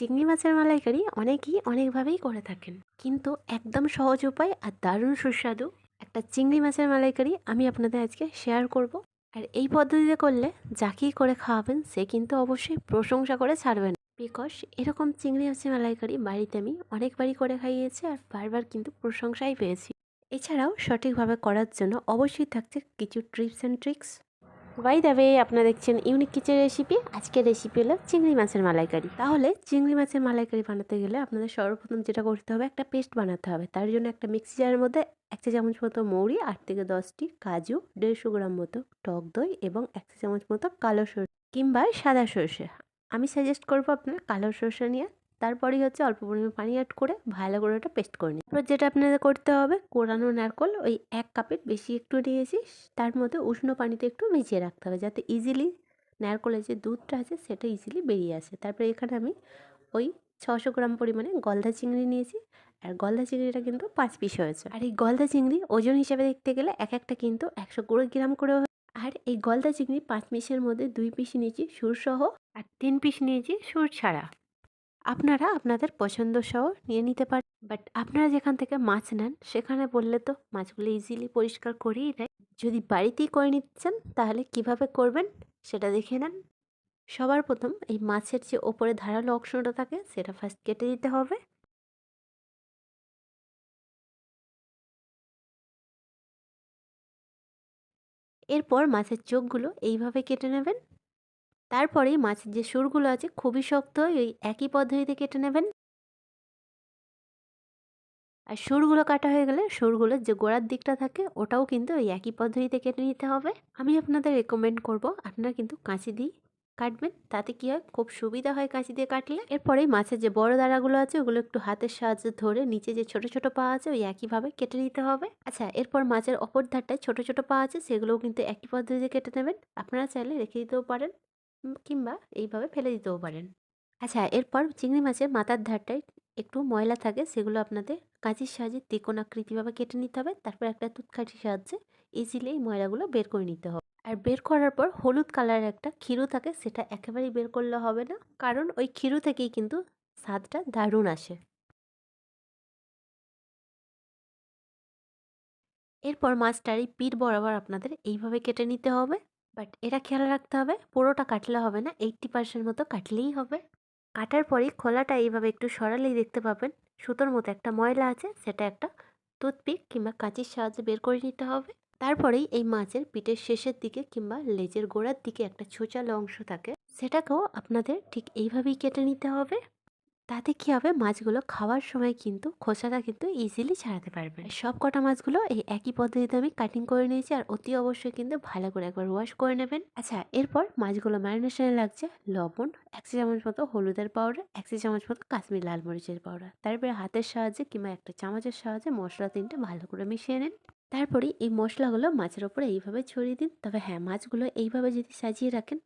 চিংড়ি মাছের মালাইকারি অনেকেই অনেকভাবেই করে থাকেন। কিন্তু একদম সহজ উপায় আর দারুণ সুস্বাদু একটা চিংড়ি মাছের মালাইকারি আমি আপনাদের আজকে শেয়ার করব। আর এই পদ্ধতিতে করলে যাকেই করে খাওয়াবেন, সে কিন্তু অবশ্যই প্রশংসা করে ছাড়বেন। বিকজ এরকম চিংড়ি মাছের মালাইকারি বাড়িতে আমি অনেকবারই করে খাইয়েছি আর বারবার কিন্তু প্রশংসাই পেয়েছি। এছাড়াও সঠিকভাবে করার জন্য অবশ্যই থাকছে কিছু tips and tricks by the way আপনারা দেখছেন ইউনিক কিচেন রেসিপি আজকের রেসিপি হলো চিংড়ি মাছের মালাইকারি। তাহলে চিংড়ি মাছের মালাইকারি বানাতে গেলে আপনাদের সর্বপ্রথম যেটা করতে হবে, একটা পেস্ট বানাতে হবে। তার জন্য একটা মিক্সি জারের মধ্যে এক চা চামচ মতো মৌরি, আট থেকে দশটি কাজু, দেড়শো গ্রাম মতো টক দই এবং এক চা চামচ মতো কালো সরষে কিংবা সাদা সরষে। আমি সাজেস্ট করব আপনার কালো সরষে নিয়ে তারপরেই হচ্ছে অল্প পরিমাণে পানি অ্যাড করে ভালো করে ওটা পেস্ট করে নিই। এবার যেটা আপনাদের করতে হবে, কোরানো নারকল ওই এক কাপের বেশি একটু নিয়েছি, তার মধ্যে উষ্ণ পানিতে একটু ভিজিয়ে রাখতে হবে যাতে ইজিলি নারকলের যে দুধটা আছে সেটা ইজিলি বেরিয়ে আসে। তারপরে এখানে আমি ওই ছশো গ্রাম পরিমাণে গলদা চিংড়ি নিয়েছি, আর গলদা চিংড়িটা কিন্তু পাঁচ পিস হয়েছে। আর এই গলদা চিংড়ি ওজন হিসেবে দেখতে গেলে এক একটা কিন্তু একশো কুড়ি গ্রাম করে আর এই গলদা চিংড়ি পাঁচ পিসের মধ্যে দুই পিস নিয়েছি সুরসহ, আর তিন পিস নিয়েছি সুর ছাড়া। আপনারা আপনাদের পছন্দ সহ নিয়ে নিতে পারেন। বাট আপনারা যেখান থেকে মাছ নেন, সেখানে বললে তো মাছগুলো ইজিলি পরিষ্কার করেই দেয় যদি বাড়িতেই করে নিচ্ছেন, তাহলে কীভাবে করবেন সেটা দেখে নেন। সবার প্রথম এই মাছের যে ওপরে ধারালো অংশটা থাকে, সেটা ফার্স্ট কেটে দিতে হবে। এরপর মাছের চোখগুলো এইভাবে কেটে নেবেন। তারপরেই মাছের যে সুরগুলো আছে খুবই শক্ত ওই একই পদ্ধতিতে কেটে নেবেন। আর সুরগুলো কাটা হয়ে গেলে সুরগুলোর যে গোড়ার দিকটা থাকে, ওটাও কিন্তু ওই একই পদ্ধতিতে কেটে নিতে হবে। আমি আপনাদের রেকমেন্ড করব, আপনারা কিন্তু কাঁচি দিয়ে কাটবেন। তাতে কি হয়, খুব সুবিধা হয় কাঁচি দিয়ে কাটলে। এরপরেই মাছের যে বড় দাঁড়াগুলো আছে, ওগুলো একটু হাতের সাহায্যে ধরে নিচে যে ছোট ছোট পা আছে, ওই একইভাবে কেটে নিতে হবে। আচ্ছা এরপর মাছের অপর ধারটায় ছোট ছোট পা আছে, সেগুলোও কিন্তু একই পদ্ধতিতে কেটে নেবেন। আপনারা চাইলে রেখে দিতেও পারেন। কিংবা এইভাবে ফেলে দিতেও পারেন। আচ্ছা এরপর চিংড়ি মাছের মাথার ধারটায় একটু ময়লা থাকে, সেগুলো আপনাদের কাঁচির সাহায্যে ত্রিকোণ আকৃতিভাবে কেটে নিতে হবে। তারপর একটা তুৎকাঠির সাহায্যে ইজিলি এই ময়লাগুলো বের করে নিতে হবে। আর বের করার পর হলুদ কালারের একটা ক্ষীরু থাকে, সেটা একেবারেই বের করলে হবে না, কারণ ওই ক্ষীরু থেকেই কিন্তু স্বাদটা দারুণ আসে। এরপর মাছটার এই পিঠ বরাবর আপনাদের এইভাবে কেটে নিতে হবে। বাট এটা খেয়াল রাখতে হবে, পুরোটা কাটলে হবে না এইটটি পার্সেন্ট মতো কাটলেই হবে। কাটার পরেই খোলাটা এইভাবে একটু সরালেই দেখতে পাবেন, সুতোর মতো একটা ময়লা আছে, সেটা একটা টুথপিক কিংবা কাঁচির সাহায্যে বের করে নিতে হবে। তারপরেই এই মাছের পিঠের শেষের দিকে কিংবা লেজের গোড়ার দিকে একটা ছোচালো অংশ থাকে, সেটাকেও আপনাদের ঠিক এইভাবেই কেটে নিতে হবে। তাতে কী হবে? মাছগুলো খাওয়ার সময় কিন্তু খোসাটা কিন্তু ইজিলি ছাড়াতে পারবে সব কটা মাছগুলো এই একই পদ্ধতিতে আমি কাটিং করে নিয়েছি আর অতি অবশ্যই কিন্তু ভালো করে একবার ওয়াশ করে নেবেন। আচ্ছা এরপর মাছগুলো ম্যারিনেশনে লাগছে লবণ, এক চা চামচ মতো হলুদের পাউডার এক চা চামচ মতো কাশ্মীর লাল মরিচের পাউডার তারপরে হাতের সাহায্যে কিংবা একটা চামচের সাহায্যে মশলা তিনটে ভালো করে মিশিয়ে নেন। তারপরে এই মশলাগুলো মাছের ওপরে এইভাবে ছড়িয়ে দিন। তবে হ্যাঁ মাছগুলো এইভাবে যদি সাজিয়ে রাখেন,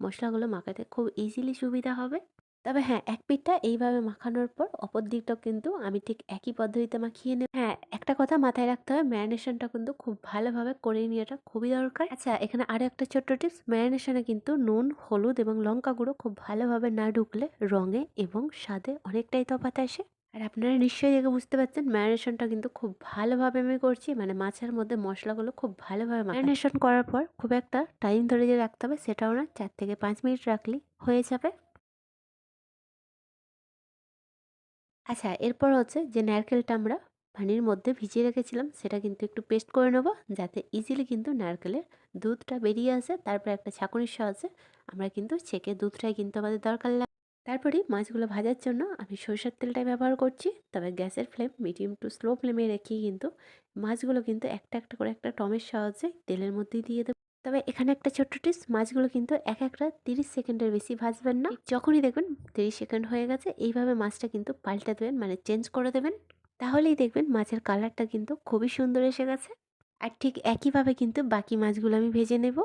মশলাগুলো মাখাতে খুব ইজিলি সুবিধা হবে। তবে হ্যাঁ এক পিঠটা এইভাবে মাখানোর পর অপর দিকটাও কিন্তু আমি ঠিক একই পদ্ধতিতে মাখিয়ে নেব। হ্যাঁ একটা কথা মাথায় রাখতে হবে ম্যারিনেশনটা কিন্তু খুব ভালোভাবে করে নেওয়াটা খুবই দরকার। আচ্ছা এখানে আরও একটা ছোট্ট টিপস, ম্যারিনেশনে কিন্তু নুন, হলুদ এবং লঙ্কা গুঁড়ো খুব ভালোভাবে না ঢুকলে রঙে এবং স্বাদে অনেকটাই তফাৎ আসে। আর আপনারা নিশ্চয়ই দেখে বুঝতে পারছেন, ম্যারিনেশনটা কিন্তু খুব ভালোভাবে আমি করছি মানে মাছের মধ্যে মশলাগুলো খুব ভালোভাবে ম্যারিনেশন করার পর খুব একটা টাইম ধরে যে রাখতে হবে, সেটাও না, চার থেকে পাঁচ মিনিট রাখলেই হয়ে যাবে। আচ্ছা এরপর হচ্ছে যে নারকেলটা আমরা পানির মধ্যে ভিজিয়ে রেখেছিলাম, সেটা কিন্তু একটু পেস্ট করে নেব, যাতে ইজিলি কিন্তু নারকেলের দুধটা বেরিয়ে আসে। তারপর একটা ছাঁকুনির সাহায্যে আমরা কিন্তু ছেঁকে দুধটাই কিন্তু আমাদের দরকার লাগে তারপরে মাছগুলো ভাজার জন্য আমি সরষের তেলটাই ব্যবহার করছি। তবে গ্যাসের ফ্লেম মিডিয়াম টু স্লো ফ্লেমে রেখেই কিন্তু মাছগুলো কিন্তু একটা একটা করে একটা টমের সাহায্যে তেলের মধ্যেই দিয়ে দেবো। তবে এখানে একটা ছোট্ট টিপস মাছগুলো কিন্তু এক একটা তিরিশ সেকেন্ডের বেশি ভাজবেন না। যখনই দেখবেন তিরিশ সেকেন্ড হয়ে গেছে, এইভাবে মাছটা কিন্তু পাল্টে দেবেন মানে চেঞ্জ করে দেবেন। তাহলেই দেখবেন মাছের কালারটা কিন্তু খুবই সুন্দর এসে গেছে। আর ঠিক একইভাবে কিন্তু বাকি মাছগুলো আমি ভেজে নেব।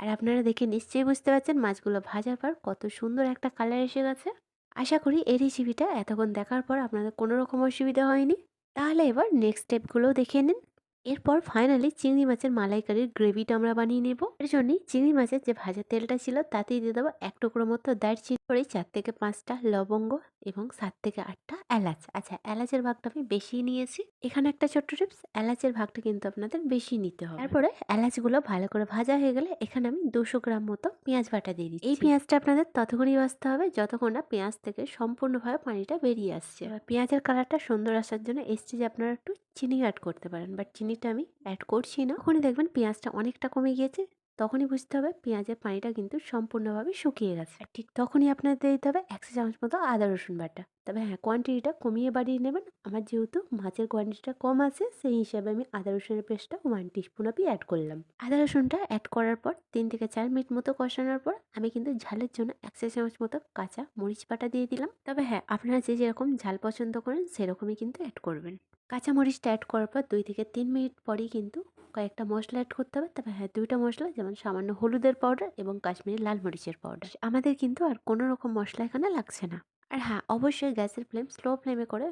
আর আপনারা দেখে নিশ্চয়ই বুঝতে পারছেন মাছগুলো ভাজার পর কত সুন্দর একটা কালার এসে গেছে। আশা করি এই রেসিপিটা এতক্ষণ দেখার পর আপনাদের কোনো রকম অসুবিধা হয়নি। তাহলে এবার নেক্সট স্টেপগুলোও দেখে নিন। এরপর ফাইনালি চিংড়ি মাছের মালাইকারির গ্রেভিটা আমরা বানিয়ে নেব। এর জন্যই চিংড়ি মাছের যে ভাজা তেলটা ছিল, তাতেই দিয়ে দেবো এক টুকরো মতো দারচিনি করে চার থেকে পাঁচটা লবঙ্গ এবং সাত থেকে আটটা এলাচ। আচ্ছা এলাচের ভাগটা আমি বেশি নিয়েছি। এখানে একটা ছোট্ট টিপস এলাচের ভাগটা কিন্তু আপনাদের বেশি নিতে হবে। তারপরে এলাচগুলো ভালো করে ভাজা হয়ে গেলে এখানে আমি দুশো গ্রাম মতো পেঁয়াজ বাটা দিয়ে দিচ্ছি। এই পেঁয়াজটা আপনাদের ততক্ষণই ভাজতে হবে, যতক্ষণ না পেঁয়াজ থেকে সম্পূর্ণভাবে পানিটা বেরিয়ে আসছে। পেঁয়াজের কালারটা সুন্দর আসার জন্য এসছে আপনারা একটু চিনি অ্যাড করতে পারেন। বাট চিনিটা আমি অ্যাড করছি না। ওখানে দেখবেন পেঁয়াজটা অনেকটা কমে গিয়েছে। তখনই বুঝতে হবে পেঁয়াজের পানিটা কিন্তু সম্পূর্ণভাবে শুকিয়ে গেছে। ঠিক তখনই আপনাদের দিতে হবে একশো চামচ মতো আদা রসুন বাটা। তবে হ্যাঁ কোয়ান্টিটিটা কমিয়ে বাড়িয়ে নেবেন। আমার যেহেতু মাছের কোয়ান্টিটিটা কম আছে, সেই হিসাবে আমি আদা রসুনের পেস্টটা ওয়ান টিস্পুন অবধি অ্যাড করলাম। আদা রসুনটা অ্যাড করার পর তিন থেকে চার মিনিট মতো কষানোর পর আমি কিন্তু ঝালের জন্য একশো চামচ মতো কাঁচা মরিচ বাটা দিয়ে দিলাম। তবে হ্যাঁ আপনারা যে যেরকম ঝাল পছন্দ করেন, সেরকমই কিন্তু অ্যাড করবেন। কাঁচা মরিচটা অ্যাড করার পর দুই থেকে তিন মিনিট পরেই কিন্তু কয়েকটা মশলা অ্যাড করতে হবে। তবে হ্যাঁ দুইটা মশলা যেমন সামান্য হলুদের পাউডার এবং কাশ্মীরি লাল মরিচের পাউডার আমাদের কিন্তু আর কোনো রকম মশলা এখানে লাগছে না। আর হ্যাঁ অবশ্যই গ্যাসের ফ্লেম স্লো ফ্লেমে করে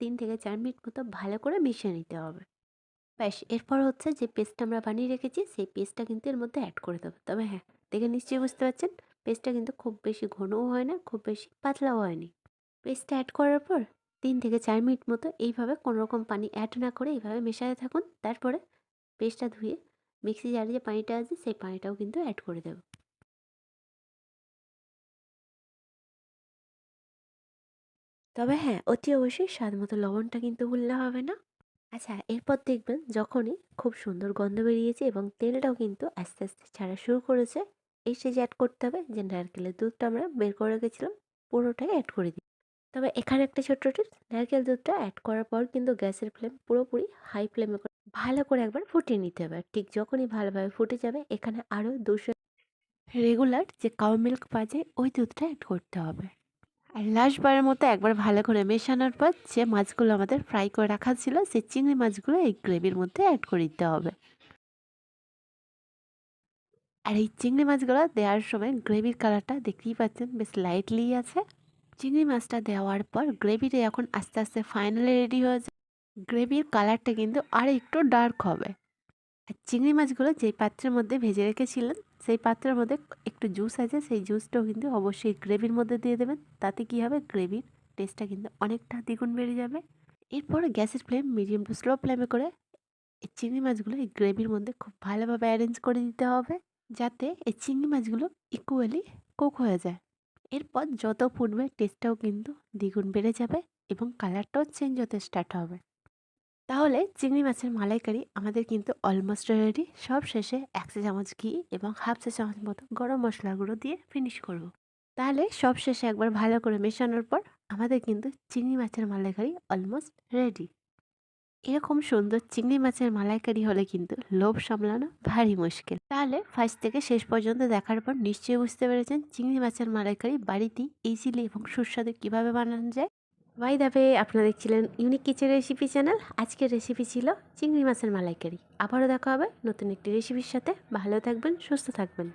তিন থেকে চার মিনিট মতো ভালো করে মিশিয়ে নিতে হবে। ব্যাস, এরপর হচ্ছে যে পেস্টটা আমরা বানিয়ে রেখেছি, সেই পেস্টটা কিন্তু এর মধ্যে অ্যাড করে দেবো। তবে হ্যাঁ দেখে নিশ্চয়ই বুঝতে পারছেন, পেস্টটা কিন্তু খুব বেশি ঘনও হয় না, খুব বেশি পাতলাও হয়নি। পেস্টটা অ্যাড করার পর তিন থেকে চার মিনিট মতো এইভাবে কোনো রকম পানি অ্যাড না করে এইভাবে মেশাতে থাকুন। তারপরে পেস্টটা ধুয়ে মিক্সি জারে যে পানিটা আছে, সেই পানিটাও কিন্তু অ্যাড করে দেবো। তবে হ্যাঁ অতি অবশ্যই স্বাদ মতো লবণটা কিন্তু ভুললে হবে না। আচ্ছা এরপর দেখবেন যখনই খুব সুন্দর গন্ধ বেরিয়েছে এবং তেলটাও কিন্তু আস্তে আস্তে ছাড়া শুরু করেছে এই স্টেজে অ্যাড করতে হবে, যে নারকেলের দুধটা আমরা বের করে রেখেছিলাম, পুরোটাই অ্যাড করে দিই। তবে এখানে একটা ছোট্ট টিপস নারকেল দুধটা অ্যাড করার পর কিন্তু গ্যাসের ফ্লেম পুরোপুরি হাই ফ্লেমে করে ভালো করে একবার ফুটিয়ে নিতে হবে। ঠিক যখনই ভালোভাবে ফুটে যাবে, এখানে আরও দুশো রেগুলার যে কাউ মিল্ক পাওয়া যায় ওই দুধটা অ্যাড করতে হবে। আর লাস্ট বারের মতো একবার ভালো করে মেশানোর পর যে মাছগুলো আমাদের ফ্রাই করে রাখা ছিল, সেই চিংড়ি মাছগুলো এই গ্রেভির মধ্যে অ্যাড করে দিতে হবে। আর এই চিংড়ি মাছগুলো দেওয়ার সময় গ্রেভির কালারটা দেখতেই পাচ্ছেন বেশ লাইটলি আছে। চিংড়ি মাছটা দেওয়ার পর গ্রেভিটা এখন আস্তে আস্তে ফাইনালি রেডি হয়ে যায় গ্রেভির কালারটা কিন্তু আর একটু ডার্ক হবে। আর চিংড়ি মাছগুলো যেই পাত্রের মধ্যে ভেজে রেখেছিলেন সেই পাত্রের মধ্যে একটু জুস আছে, সেই জুসটাও কিন্তু অবশ্যই গ্রেভির মধ্যে দিয়ে দেবেন। তাতে কী হবে? গ্রেভির টেস্টটা কিন্তু অনেকটা দ্বিগুণ বেড়ে যাবে। এরপর গ্যাসের ফ্লেম মিডিয়াম টু স্লো ফ্লেমে করে এই চিংড়ি মাছগুলো এই গ্রেভির মধ্যে খুব ভালোভাবে অ্যারেঞ্জ করে দিতে হবে, যাতে এই চিংড়ি মাছগুলো ইকুয়ালি কুক হয়ে যায়। এরপর যত ফুটবে টেস্টটাও কিন্তু দ্বিগুণ বেড়ে যাবে এবং কালারটাও চেঞ্জ হতে স্টার্ট হবে। তাহলে চিংড়ি মাছের মালাইকারি আমাদের কিন্তু অলমোস্ট রেডি সব শেষে এক চা চামচ ঘি এবং হাফ চা চামচ মতো গরম মশলাগুলো দিয়ে ফিনিশ করব। তাহলে সব শেষে একবার ভালো করে মেশানোর পর আমাদের কিন্তু চিংড়ি মাছের মালাইকারি অলমোস্ট রেডি এরকম সুন্দর চিংড়ি মাছের মালাইকারি হলে কিন্তু লোভ সামলানো ভারী মুশকিল। তাহলে ফার্স্ট থেকে শেষ পর্যন্ত দেখার পর নিশ্চয়ই বুঝতে পেরেছেন চিংড়ি মাছের মালাইকারি বাড়িতেই ইজিলি এবং সুস্বাদু কীভাবে বানানো যায়। বাই দাবে আপনারা দেখছিলেন ইউনিক কিচেন রেসিপি চ্যানেল আজকের রেসিপি ছিল চিংড়ি মাছের মালাইকারি। আবারও দেখা হবে নতুন একটি রেসিপির সাথে। ভালো থাকবেন, সুস্থ থাকবেন।